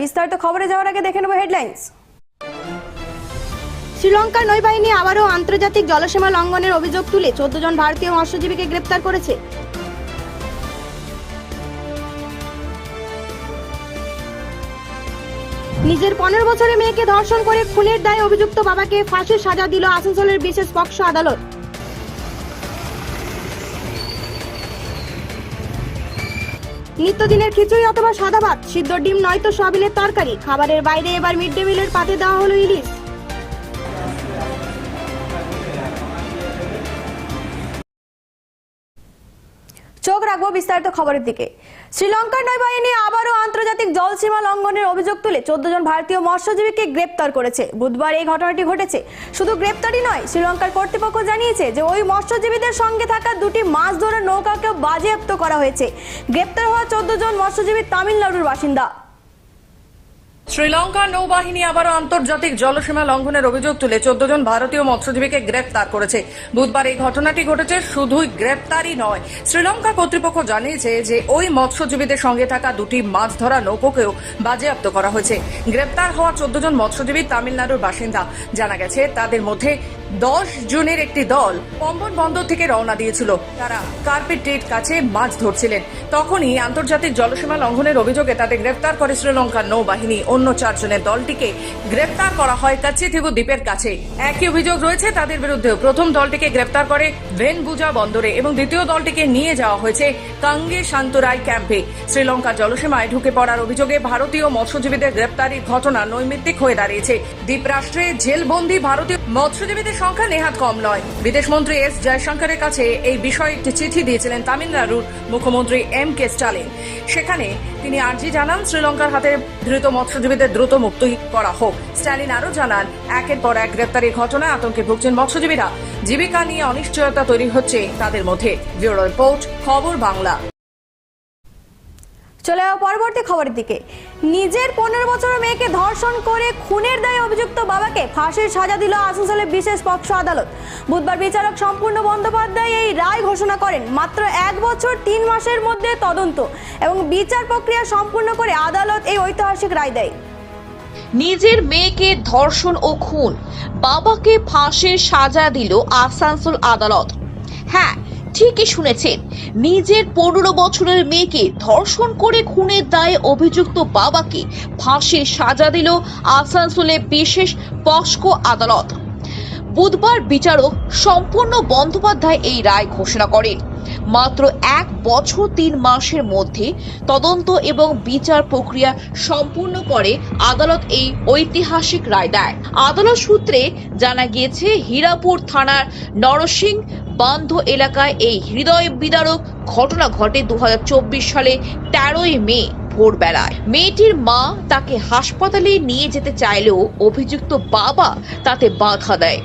বিস্তারিত খবরে যাওয়ার আগে দেখে নেব শ্রীলঙ্কার নৌবাহিনী আবারও আন্তর্জাতিক জলসীমা লঙ্ঘনের অভিযোগ তুলে চোদ্দ জন ভারতীয় মৎস্যজীবীকে গ্রেপ্তার করেছে। নিজের পনেরো বছরের মেয়েকে ধর্ষণ করে খুনের দায়ে অভিযুক্ত বাবাকে ফাঁসির সাজা দিল আসানসোলের বিশেষ পক্সো আদালত। নিত্যদিনের খিচুড়ি অথবা সাদা ভাত, সিদ্ধ ডিম নয়তো সবিনের তরকারি, খাবারের বাইরে এবার মিড ডে মিলের পাতে দেওয়া হলো ইলিশ। বিস্তারিত খবরের দিকে। শ্রীলঙ্কার নৌবাহিনী আবারও আন্তর্জাতিক জলসীমা লঙ্ঘনের অভিযোগ তুলে চোদ্দ জন ভারতীয় মৎস্যজীবীকে গ্রেপ্তার করেছে। বুধবার এই ঘটনাটি ঘটেছে। শুধু গ্রেপ্তারই নয়, শ্রীলঙ্কার কর্তৃপক্ষ জানিয়েছে যে ওই মৎস্যজীবীদের সঙ্গে থাকা দুটি মাছ ধরার নৌকাকেও বাজেয়াপ্ত করা হয়েছে। গ্রেপ্তার হওয়া চোদ্দ জন মৎস্যজীবী তামিলনাড়ুর বাসিন্দা। শ্রীলঙ্কার নৌবাহিনী আবারও আন্তর্জাতিক জলসীমা লঙ্ঘনের অভিযোগ তুলে চোদ্দ জন ভারতীয় মৎস্যজীবীকে গ্রেপ্তার করেছে। বুধবার এই ঘটনাটি ঘটেছে, শুধুই গ্রেপ্তারই নয়। শ্রীলঙ্কা কর্তৃপক্ষ জানিয়েছে যে ওই মৎস্যজীবীদের সঙ্গে থাকা দুটি মাছ ধরা নৌকোকেও বাজেয়াপ্ত করা হয়েছে। গ্রেপ্তার হওয়া চোদ্দ জন মৎস্যজীবী তামিলনাড়ুর বাসিন্দা। জানা গেছে, তাদের মধ্যে দশ জনের একটি দল পম্বন বন্দর থেকে রওনা দিয়েছিল। তারা কার্পেট টেট কাছে মাছ ধরছিলেন। তখনই আন্তর্জাতিক জলসীমা লঙ্ঘনের অভিযোগে তাদের গ্রেফতার করে শ্রীলঙ্কার নৌবাহিনী। অন্য চারজনের দলটিকে গ্রেপ্তার করা হয় কাচিথিবু দ্বীপের কাছে। একই অভিযোগ রয়েছে তাদের বিরুদ্ধেও। প্রথম দলটিকে গ্রেপ্তার করে ভেনবুজা বন্দরে এবং দ্বিতীয় দলটিকে নিয়ে যাওয়া হয়েছে কাঙ্গে শান্তরাই ক্যাম্পে। শ্রীলঙ্কার জলসীমায় ঢুকে পড়ার অভিযোগে ভারতীয় মৎস্যজীবীদের গ্রেপ্তারির ঘটনা নৈমিত্তিক হয়ে দাঁড়িয়েছে। দ্বীপরাষ্ট্রে জেলবন্দি ভারতীয় মৎস্যজীবীদের সংখ্যা নেহাত কম নয়। বিদেশমন্ত্রী এস জয়শঙ্করের কাছে এই বিষয়ে একটি চিঠি দিয়েছিলেন তামিলনাড়ুর মুখ্যমন্ত্রী এম কে স্টালিন। সেখানে তিনি আর্জি জানান, শ্রীলঙ্কার হাতে ধৃত মৎস্যজীবীদের দ্রুত মুক্তি করা হোক। স্টালিন আরও জানান, একের পর এক গ্রেপ্তারের ঘটনায় আতঙ্কে ভুগছেন মৎস্যজীবীরা। জীবিকা নিয়ে অনিশ্চয়তা তৈরি হচ্ছে তাদের মধ্যে। ব্যুরো রিপোর্ট, খবর বাংলা। চলে যাওয়া পরবর্তী খবরের দিকে। নিজের পনেরো বছরের মেয়েকে ধর্ষণ করে খুনের দায়ে অভিযুক্ত বাবাকে ফাঁসির সাজা দিল আসানসোলের বিশেষ পক্ষ আদালত। বুধবার বিচারক সম্পূর্ণ বন্দ্যোপাধ্যায় এই রায় ঘোষণা করেন। মাত্র এক বছর তিন মাসের মধ্যে তদন্ত এবং বিচার প্রক্রিয়া সম্পূর্ণ করে আদালত এই ঐতিহাসিক রায় দেয়। নিজের মেয়েকে ধর্ষণ ও খুন, বাবাকে ফাঁসির সাজা দিল আসানসোল আদালত। হ্যাঁ ঠিকই শুনেছেন নিজের পনেরো বছরের মেয়েকে ধর্ষণ করে খুনের দায়ে অভিযুক্ত বাবাকে ফাঁসির সাজা দিল আসানসোলে বিশেষ পস্কো আদালত। বুধবার বিচারক সম্পূর্ণ বন্দ্যোপাধ্যায় এই রায় ঘোষণা করেন। মাত্র এক বছর তিন মাসের মধ্যে তদন্ত এবং বিচার প্রক্রিয়া সম্পূর্ণ করে আদালত এই ঐতিহাসিক রায় দেয়। আদালত সূত্রে জানা গিয়েছে, হীরাপুর থানার নরসিং বান্ধ এলাকায় এই হৃদয় বিদারক ঘটনা ঘটে দু হাজার চব্বিশ সালে তেরোই মে ভোরবেলায়। মেয়েটির মা তাকে হাসপাতালে নিয়ে যেতে চাইলেও অভিযুক্ত বাবা তাতে বাধা দেয়।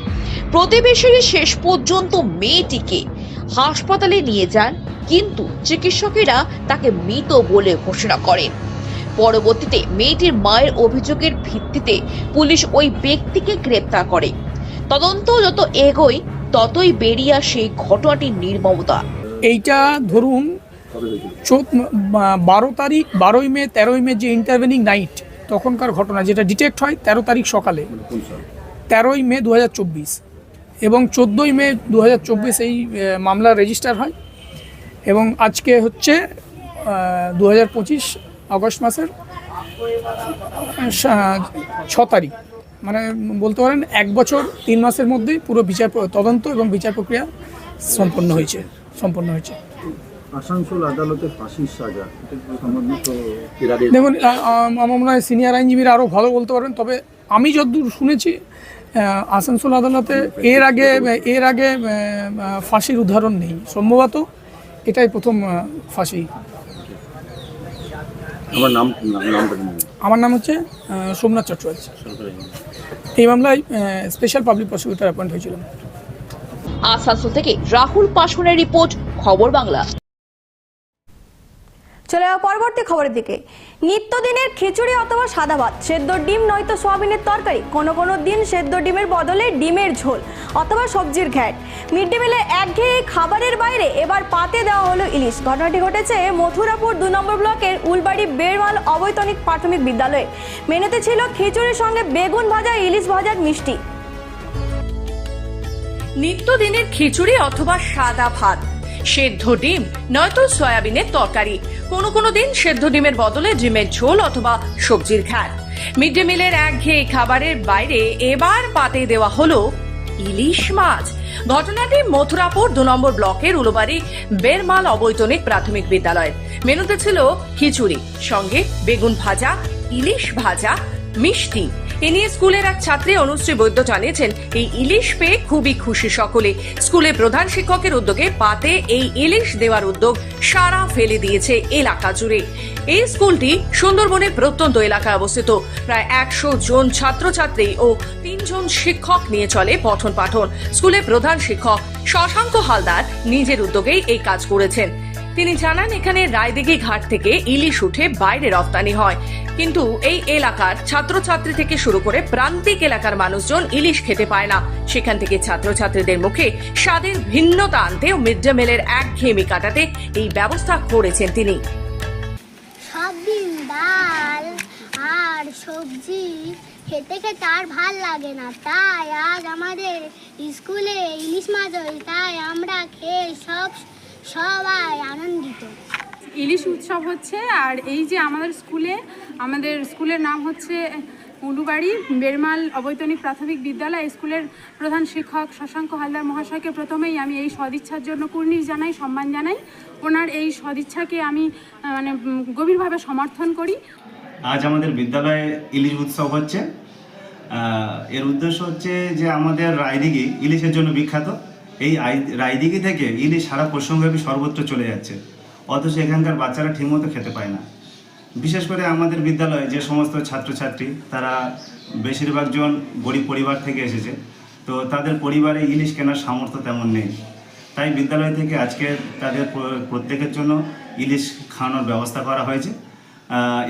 প্রতিবেশীরা শেষ পর্যন্ত মেয়েটিকে হাসপাতালে নিয়ে যান, কিন্তু চিকিৎসকেরা তাকে মৃত বলে ঘোষণা করেন। পরবর্তীতে মেয়েটির মায়ের অভিযোগের ভিত্তিতে পুলিশ ওই ব্যক্তিকে গ্রেপ্তার করে। তদন্ত যত এগোয় ততই বেরিয়ে আসে ঘটনাটির নির্মমতা। এইটা ধরুন বারো তারিখ, বারোই মে, তেরোই মে যে ইন্টারভেনিং নাইট তখনকার ঘটনা, যেটা ডিটেক্ট হয় তেরো তারিখ সকালে। তেরোই মে দু হাজার চব্বিশ এবং চোদ্দোই মে দু হাজার চব্বিশ এই মামলা রেজিস্টার হয় এবং আজকে হচ্ছে দু হাজার পঁচিশ আগস্ট মাসের ছ তারিখ। মানে বলতে পারেন এক বছর তিন মাসের মধ্যেই পুরো বিচার তদন্ত এবং বিচার প্রক্রিয়া সম্পন্ন হয়েছে সম্পন্ন হয়েছে আসানসোল আদালতে ফাঁসির সাজা এটা সম্বন্ধিত এরাদের দেখুন আমার মনে হয় সিনিয়র আইনজীবীরা আরও ভালো বলতে পারেন তবে আমি যতদূর শুনেছি আসানসোল আদালতে এর আগে এর আগে ফাঁসির উদাহরণ নেই সম্ভবত এটাই প্রথম ফাঁসি আমার নাম? আমার নাম হচ্ছে সোমনাথ চট্টোপাধ্যায়। এই মামলায় স্পেশাল পাবলিক প্রসিকিউটর অ্যাপয়েন্ট হয়েছিল আসানসোল থেকে রাহুল পাশনের রিপোর্ট খবর বাংলা। চলে যাওয়া পরবর্তী খবরের দিকে। নিত্যদিনের খিচুড়ি অথবা সাদা ভাত সেদ্ধ ডিম, নয়তো সোয়াবিনের তরকারি, কোনো কোনো দিন সেদ্ধ ডিমের বদলে ডিমের ঝোল অথবা সবজির ঘ্যাট। মিড ডে মিলের একঘেয়ে খাবারের বাইরে এবার পাতে দেওয়া হলো ইলিশ। ঘটনাটি ঘটেছে মথুরাপুর দু নম্বর ব্লকের উলবাড়ি বেরমাল অবৈতনিক প্রাথমিক বিদ্যালয়ে। মেনুতে ছিল খিচুড়ির সঙ্গে বেগুন ভাজা, ইলিশ ভাজার মিষ্টি। নিত্যদিনের খিচুড়ি অথবা সাদা ভাত, সেদ্ধ ডিম, নয়তো সয়াবিনের তরকারি কোনো কোনো দিন সেদ্ধ ডিমের বদলে ডিমের ঝোল অথবা সবজির ঘ্যাট মিড ডে মিলের একঘেয়ে খাবারের বাইরে এবার পাতে দেওয়া হলো ইলিশ মাছ। ঘটনাটি মথুরাপুর দু নম্বর ব্লকের উলুবাড়ি বেরমাল অবৈতনিক প্রাথমিক বিদ্যালয়ের। মেনুতে ছিল খিচুড়ি, সঙ্গে বেগুন ভাজা, ইলিশ ভাজা, মিষ্টি এ নিয়ে স্কুলের এক ছাত্রী অনুশ্রী বৈদ্য জানিয়েছেন, এই ইলিশ পেয়ে খুবই খুশি সকলে। স্কুলের প্রধান শিক্ষকের উদ্যোগে পাতে এই ইলিশ দেওয়ার উদ্যোগ সারা ফেলে দিয়েছে এলাকা জুড়ে। এই স্কুলটি সুন্দরবনের প্রত্যন্ত এলাকায় অবস্থিত। প্রায় একশো জন ছাত্রছাত্রী ও তিনজন শিক্ষক নিয়ে চলে পঠন পাঠন। স্কুলের প্রধান শিক্ষক শশাঙ্ক হালদার নিজের উদ্যোগেই এই কাজ করেছেন। তিনি জানান, এখানে রায়দিঘি ঘাট থেকে ইলিশ উঠে বাইরে রপ্তানি হয়। কিন্তু এই এলাকার ছাত্রছাত্রী থেকে শুরু করে প্রান্তিক এলাকার মানুষজন ইলিশ খেতে পায় না। সেখান থেকে ছাত্রছাত্রীদের মুখে স্বাদের ভিন্নতা আনতে মিড ডে মিলের একঘেয়েমি কাটাতে এই ব্যবস্থা করেছেন তিনি। আর সবজি খেতে খেতে আর ভালো লাগে না। তাই আজ আমাদের স্কুলে ইলিশ মাছ হয়, তাই আমরা খেয়ে সব সবাই আনন্দিত। ইলিশ উৎসব হচ্ছে আর এই যে আমাদের স্কুলে আমাদের স্কুলের নাম হচ্ছে উলুবাড়ি বেরমাল অবৈতনিক প্রাথমিক বিদ্যালয়। স্কুলের প্রধান শিক্ষক শশাঙ্ক হালদার মহাশয়কে প্রথমেই আমি এই সদিচ্ছার জন্য কুর্নিশ জানাই সম্মান জানাই। ওনার এই সদিচ্ছাকে আমি মানে গভীরভাবে সমর্থন করি। আজ আমাদের বিদ্যালয়ে ইলিশ উৎসব হচ্ছে। এর উদ্দেশ্য হচ্ছে যে আমাদের রায়দিঘি ইলিশের জন্য বিখ্যাত। এই রায়দিঘি থেকে ইলিশ সারা পশ্চিমব্যাপী সর্বত্র চলে যাচ্ছে। অথচ এখানকার বাচ্চারা ঠিকমতো খেতে পায় না। বিশেষ করে আমাদের বিদ্যালয়ে যে সমস্ত ছাত্রছাত্রী, তারা বেশিরভাগ জন গরিব পরিবার থেকে এসেছে। তো তাদের পরিবারে ইলিশ কেনার সামর্থ্য তেমন নেই। তাই বিদ্যালয় থেকে আজকে তাদের প্রত্যেকের জন্য ইলিশ খাওয়ানোর ব্যবস্থা করা হয়েছে।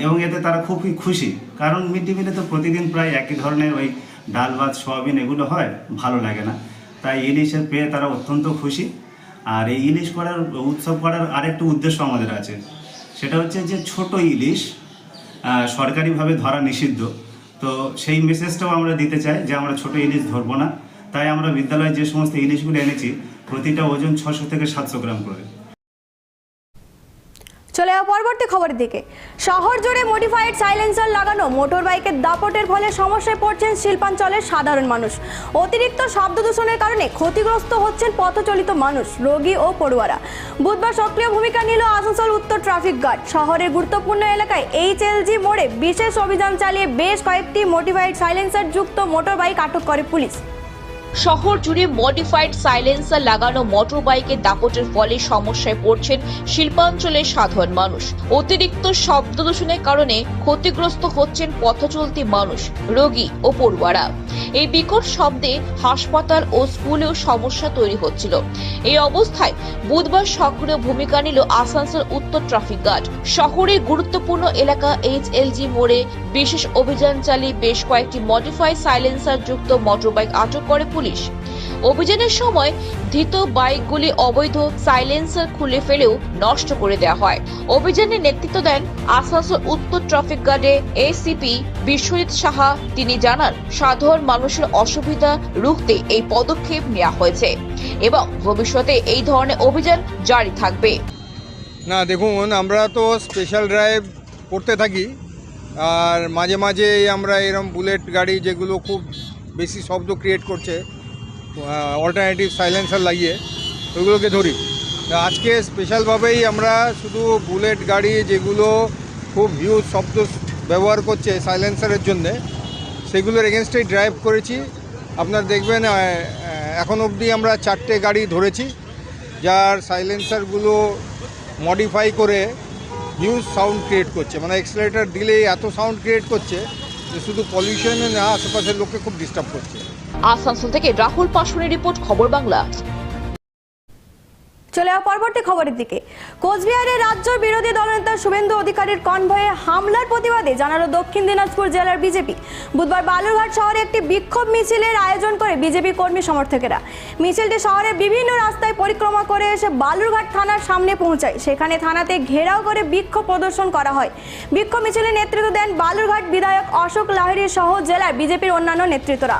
এবং এতে তারা খুবই খুশি। কারণ মিড ডে মিলে তো প্রতিদিন প্রায় একই ধরনের ওই ডাল, ভাত, সোয়াবিন এগুলো হয়, ভালো লাগে না। তাই ইলিশের পেয়ে তারা অত্যন্ত খুশি। আর এই ইলিশ করার, উৎসব করার আরেকটা উদ্দেশ্য আমাদের আছে। সেটা হচ্ছে যে ছোট ইলিশ সরকারিভাবে ধরা নিষিদ্ধ। তো সেই মেসেজটাও আমরা দিতে চাই যে আমরা ছোট ইলিশ ধরবো না। তাই আমরা বিদ্যালয়ে যে সমস্ত ইলিশগুলো এনেছি, প্রতিটা ওজন ছশো থেকে সাতশো গ্রাম করে। চলে যাওয়া পরবর্তী খবরের দিকে। শহর জুড়ে মডিফাইড সাইলেন্সার লাগানো মোটর বাইকের দাপটের ফলে সমস্যায় পড়ছেন শিল্পাঞ্চলের সাধারণ মানুষ। অতিরিক্ত শব্দ দূষণের কারণে ক্ষতিগ্রস্ত হচ্ছেন পথচলিত মানুষ, রোগী ও পড়ুয়ারা। বুধবার সক্রিয় ভূমিকা নিল আসানসোল উত্তর ট্রাফিক গার্ড শহরের গুরুত্বপূর্ণ এলাকায় এইচএলজি মোড়ে বিশেষ অভিযান চালিয়ে বেশ কয়েকটি মডিফাইড সাইলেন্সার যুক্ত মোটর বাইক আটক করে পুলিশ। শহর জুড়ে মডিফাইড সাইলেন্সার লাগানো মোটর বাইকের দাপটের ফলে সমস্যায় পড়ছেন শিল্পাঞ্চলের সাধারণ মানুষ। অতিরিক্ত শব্দ দূষণের কারণে ক্ষতিগ্রস্ত হচ্ছেন পথচলতি মানুষ, রোগী ও পড়ুয়ারা। এই বিকট শব্দে হাসপাতাল ও স্কুলেও সমস্যা তৈরি হচ্ছিল। এই অবস্থায় বুধবার সক্রিয় ভূমিকা নিল আসানসোল উত্তর ট্রাফিক গার্ড শহরের গুরুত্বপূর্ণ এলাকা এইচএলজি মোড়ে বিশেষ অভিযান চালিয়ে বেশ কয়েকটি মডিফাইড সাইলেন্সার যুক্ত মোটরবাইক আটক করে পুলিশ। অভিযানের সময় ধৃত বাইকগুলি অবৈধ সাইলেন্সার খুলে ফেলেও নষ্ট করে দেওয়া হয়। অভিযানে নেতৃত্ব দেন আসানসোল উত্তর ট্রাফিক গার্ডে এসিপি বিশ্বজিৎ সাহা। তিনি জানান, সাধারণ মানুষের অসুবিধা রুখতে এই পদক্ষেপ নেওয়া হয়েছে এবং ভবিষ্যতে এই ধরনের অভিযান জারি থাকবে। না, দেখুন, আমরা তো স্পেশাল ড্রাইভ করতে থাকি। আর মাঝে মাঝে আমরা এরকম বুলেট গাড়ি যেগুলো খুব বেশি শব্দ ক্রিয়েট করছে অল্টারনেটিভ সাইলেন্সার লাগিয়ে, ওইগুলোকে ধরি। আজকে স্পেশালভাবেই আমরা শুধু বুলেট গাড়ি যেগুলো খুব হিউজ শব্দ ব্যবহার করছে সাইলেন্সারের জন্যে, সেগুলোর এগেনস্টেই ড্রাইভ করেছি। আপনার দেখবেন এখন অবধি আমরা চারটে গাড়ি ধরেছি, যার সাইলেন্সারগুলো মডিফাই করে হিউজ সাউন্ড ক্রিয়েট করছে। মানে এক্সেলেটার দিলেই এত সাউন্ড ক্রিয়েট করছে যে শুধু পলিউশনে না, আশেপাশের লোককে খুব ডিস্টার্ব করছে। আসানসোল থেকে রাহুল পাশনের রিপোর্ট, খবর বাংলা। চলে যাওয়া পরবর্তী খবরের দিকে। কোচবিহারে রাজ্য বিরোধী দলনেতা শুভেন্দু অধিকারীর কনভয়ে হামলার প্রতিবাদে জানালো দক্ষিণ দিনাজপুর জেলার বিজেপি। বুধবার বালুরঘাট শহরে একটি বিক্ষোভ মিছিলের আয়োজন করে বিজেপি কর্মী সমর্থকেরা। মিছিলটি শহরের বিভিন্ন রাস্তায় পরিক্রমা করে এসে বালুরঘাট থানার সামনে পৌঁছায়। সেখানে থানাতে ঘেরাও করে বিক্ষোভ প্রদর্শন করা হয়। বিক্ষোভ মিছিলে নেতৃত্ব দেন বালুরঘাট বিধায়ক অশোক লাহিড়ী সহ জেলার বিজেপির অন্যান্য নেতৃত্বরা।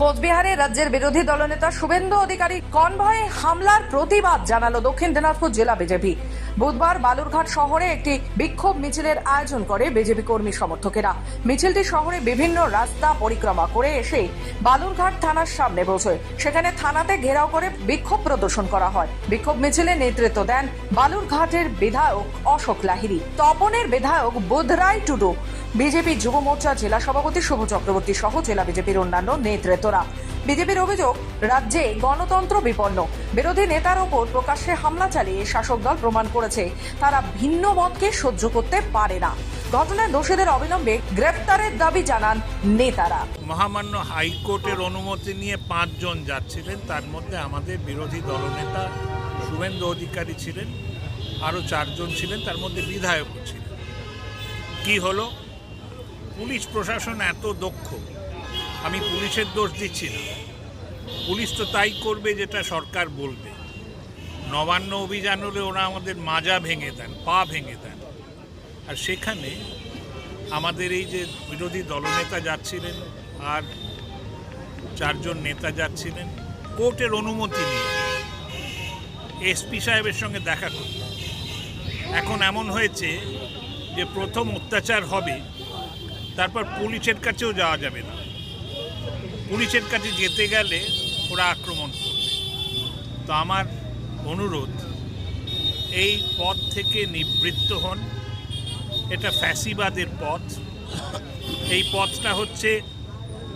কোচবিহারে রাজ্যের বিরোধী দলনেতা শুভেন্দু অধিকারী কনভয়ে হামলার প্রতিবাদ জানালো দক্ষিণ দিনাজপুর জেলা বিজেপি। বুধবার বালুরঘাট শহরে একটি বিক্ষোভ মিছিলের আয়োজন করে বিজেপি কর্মী সমর্থকেরা। মিছিলটি শহরে বিভিন্ন রাস্তা পরিক্রমা করে এসে বালুরঘাট থানার সামনে পৌঁছয়। সেখানে থানাতে ঘেরাও করে বিক্ষোভ প্রদর্শন করা হয়। বিক্ষোভ মিছিলে নেতৃত্ব দেন বালুরঘাটের বিধায়ক অশোক লাহিড়ী। তপনের বিধায়ক বুধরাই টুডু। বিজেপি যুব মোর্চা জেলা সভাপতি শুভ চক্রবর্তী সহ জেলা বিজেপির অন্যান্য নেতৃত্বরা। বিজেপির অভিযোগ, রাজ্যে গণতন্ত্র বিপন্ন। বিরোধী নেতার ওপর প্রকাশ্যে হামলা চালিয়ে শাসক দল প্রমাণ করেছে, তারা ভিন্ন মতকে সহ্য করতে পারে না। ঘটনায় দোষীদের অবিলম্বে গ্রেপ্তারের দাবি জানান নেতারা। মহামান্য হাইকোর্টের অনুমতি নিয়ে পাঁচজন যাচ্ছিলেন, তার মধ্যে আমাদের বিরোধী দলনেতা শুভেন্দু অধিকারী ছিলেন, আরও চারজন ছিলেন, তার মধ্যে বিধায়কও ছিলেন। কি হলো? পুলিশ প্রশাসন এত দক্ষ, আমি পুলিশের দোষ দিচ্ছি না। পুলিশ তো তাই করবে যেটা সরকার বলবে। নবান্ন অভিযান হলে ওরা আমাদের মাজা ভেঙে দেন, পা ভেঙে দেন। আর সেখানে আমাদের এই যে বিরোধী দলনেতা যাচ্ছিলেন আর চারজন নেতা যাচ্ছিলেন, কোর্টের অনুমতি নিয়ে এসপি সাহেবের সঙ্গে দেখা করতে। এখন এমন হয়েছে যে প্রথম অত্যাচার হবে তারপর পুলিশের কাছেও যাওয়া যাবে না। পুলিশের কাছে যেতে গেলে ওরা আক্রমণ করবে। তো আমার অনুরোধ, এই পথ থেকে নিবৃত্ত হন। এটা ফ্যাসিবাদের পথ। এই পথটা হচ্ছে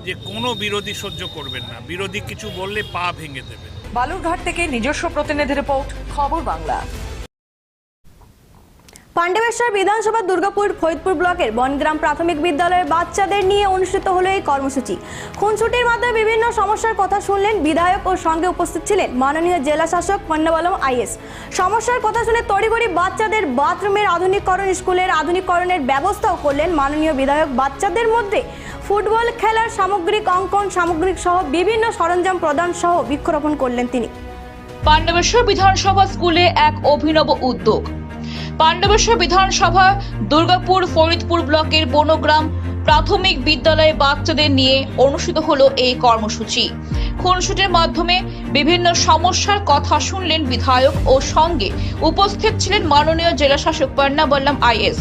যে কোনো বিরোধী সহ্য করবেন না। বিরোধী কিছু বললে পা ভেঙে দেবেন। বালুরঘাট থেকে নিজস্ব প্রতিনিধি রিপোর্ট, খবর বাংলা। পাণ্ডবেশ্বর বিধানসভা দুর্গাপুর ফরিদপুর ব্লকের বনগ্রাম প্রাথমিক বিদ্যালয়ের বাচ্চাদের নিয়ে অনুষ্ঠিত হলো এই কর্মসূচি। খুনসুটির মাধ্যমে বিভিন্ন সমস্যার কথা শুনলেন বিধায়ক ও সঙ্গে উপস্থিত ছিলেন মাননীয় জেলা শাসক পন্নবলম আইএস। সমস্যার কথা শুনে তড়িঘড়ি বাচ্চাদের বাথরুমের আধুনিকরণ, স্কুলের আধুনিকরণের ব্যবস্থাও করলেন মাননীয় বিধায়ক। বাচ্চাদের মধ্যে ফুটবল খেলার সামগ্রিক অঙ্কন, সামগ্রিক সহ বিভিন্ন সরঞ্জাম প্রদান সহ বৃক্ষরোপণ করলেন তিনি। পাণ্ডবেশ্বর বিধানসভা স্কুলে এক অভিনব উদ্যোগ। পাণ্ডবেশ্বর বিধানসভা, দুর্গাপুর, ফরিদপুর ব্লকের বনগ্রাম প্রাথমিক বিদ্যালয়ে বাচ্চাদের নিয়ে অনুষ্ঠিত হলো এই কর্মসূচি। খুনসুটির মাধ্যমে বিভিন্ন সমস্যার কথা শুনলেন বিধায়ক ও সঙ্গে উপস্থিত ছিলেন মাননীয় জেলাশাসক পান্না বল্লাম আইএস।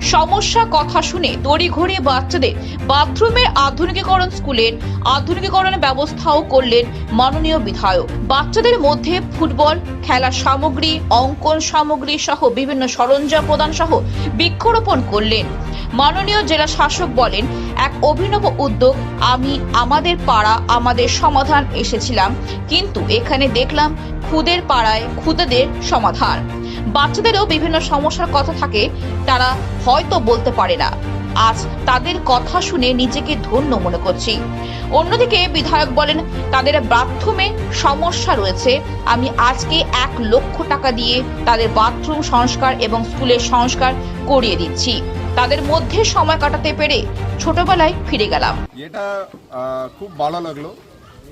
সমস্যা কথা শুনে তড়িঘড়ি বাচ্চাদের বাথরুমের আধুনিকীকরণ স্কুলের আধুনিকীকরণের ব্যবস্থাও করলেন মাননীয় বিধায়ক। বাচ্চাদের মধ্যে ফুটবল, খেলার সামগ্রী, অঙ্কন সামগ্রী সহ বিভিন্ন সরঞ্জাম প্রদান সহ বৃক্ষরোপণ করলেন। মাননীয় জেলা শাসক বলেন, এক অভিনব উদ্যোগ, আমি আমাদের পাড়া, আমাদের সমাধান এসেছিলাম, কিন্তু এখানে দেখলাম খুদের পাড়ায় খুদেদের সমাধান। বাচ্চাদেরও বিভিন্ন সমস্যার কথা থাকে, তারা হয়তো বলতে পারে না। আজ তাদের কথা শুনে নিজেকে ধন্য মনে করছি। অন্যদিকে বিধায়ক বলেন, তাদের বাথরুমে সমস্যা রয়েছে। আমি আজকে এক লক্ষ টাকা দিয়ে তাদের বাথরুম সংস্কার এবং স্কুলের সংস্কার করিয়ে দিচ্ছি। তাদের মধ্যে সময় কাটাতে পেরে ছোটবেলায় ফিরে গেলাম। এটা খুব ভালো লাগল।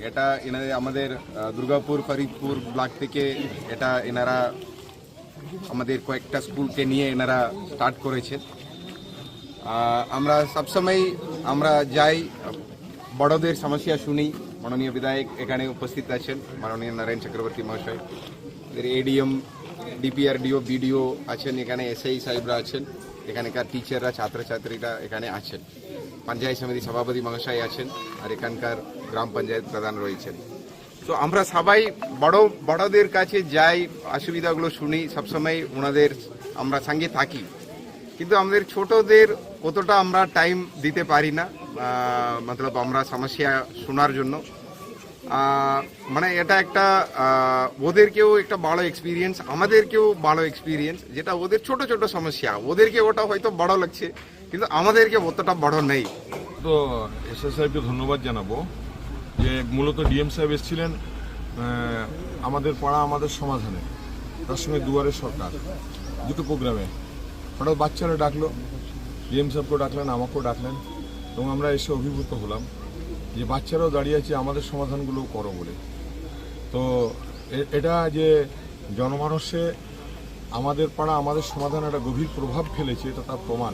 এটা এনাদের, আমাদের দুর্গাপুর, ফরিদপুর ব্লক থেকে এটা এনারা আমাদের কয়েকটা স্কুলকে নিয়ে এনারা স্টার্ট করেছেন আমরা সবসময় আমরা যাই, বড়দের সমস্যা শুনি। মাননীয় বিধায়ক এখানে উপস্থিত আছেন, মাননীয় নারায়ণ চক্রবর্তী মহাশয়। এডিএম ডিপিআরডিও বিডিও আছেন, এখানে এসআই সাহেবরা আছেন, এখানকার টিচাররা ছাত্রছাত্রীরা এখানে আছেন। পঞ্চায়েত সমিতি সভাপতি মহাশয় আছেন, আর এখানকার গ্রাম পঞ্চায়েত প্রধান রয়েছেন। তো আমরা সবাই বড় বড়দের কাছে যাই, অসুবিধাগুলো শুনি, সবসময় ওনাদের আমরা সঙ্গে থাকি। কিন্তু আমাদের ছোটদের কতটা আমরা টাইম দিতে পারি না মতলব আমরা সমস্যা শোনার জন্য। মানে এটা একটা ওদেরকেও একটা ভালো এক্সপিরিয়েন্স আমাদেরকেও ভালো এক্সপিরিয়েন্স যেটা ওদের ছোট ছোট সমস্যা। ওদেরকে ওটা হয়তো বড় লাগছে, কিন্তু আমাদেরকে অতটা বড় নেই। তো এস এস সাহেবকে ধন্যবাদ জানাব। যে মূলত ডিএম সাহেব এসেছিলেন আমাদের পাড়া, আমাদের সমাধানে। তার সঙ্গে দুয়ারের সরকার, দুটো প্রোগ্রামে। হঠাৎ বাচ্চারা ডাকলো, ডিএম সাহেবকেও ডাকলেন, আমাকেও ডাকলেন, এবং আমরা এসে অভিভূত হলাম যে বাচ্চারাও দাঁড়িয়ে আছে, আমাদের সমাধানগুলো করো বলে। তো এটা যে জনমানসে আমাদের পাড়া, আমাদের সমাধান একটা গভীর প্রভাব ফেলেছে, এটা তার প্রমাণ।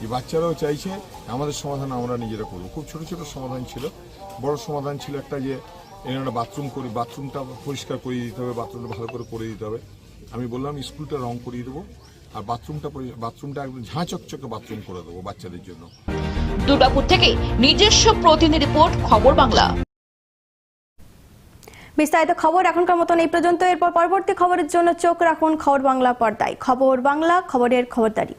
যে বাচ্চারাও চাইছে আমাদের সমাধান আমরা নিজেরা করব। খুব ছোট ছোট সমাধান ছিল। বড় সমাধান ছিল একটা যে একটা বাথরুম করি বাথরুমটা পরিষ্কার করে দিতে হবে বাথরুমটা ভালো করে করে দিতে হবে। আমি বললাম স্কুলটা রং করিয়ে দেবো আর বাথরুমটা পরি- বাথরুমটা একদম ঝাঁ চকচকে বাথরুম করে দেবো বাচ্চাদের জন্য। দুর্গাপুর থেকে নিজস্ব প্রতিনিধি রিপোর্ট খবর বাংলা। বিস্তারিত খবর এখনকার মতন এই পর্যন্ত। এরপর পরবর্তী খবরের জন্য চোখ রাখুন খবর বাংলা পর্দায়। খবর বাংলা খবরের খবরদারি।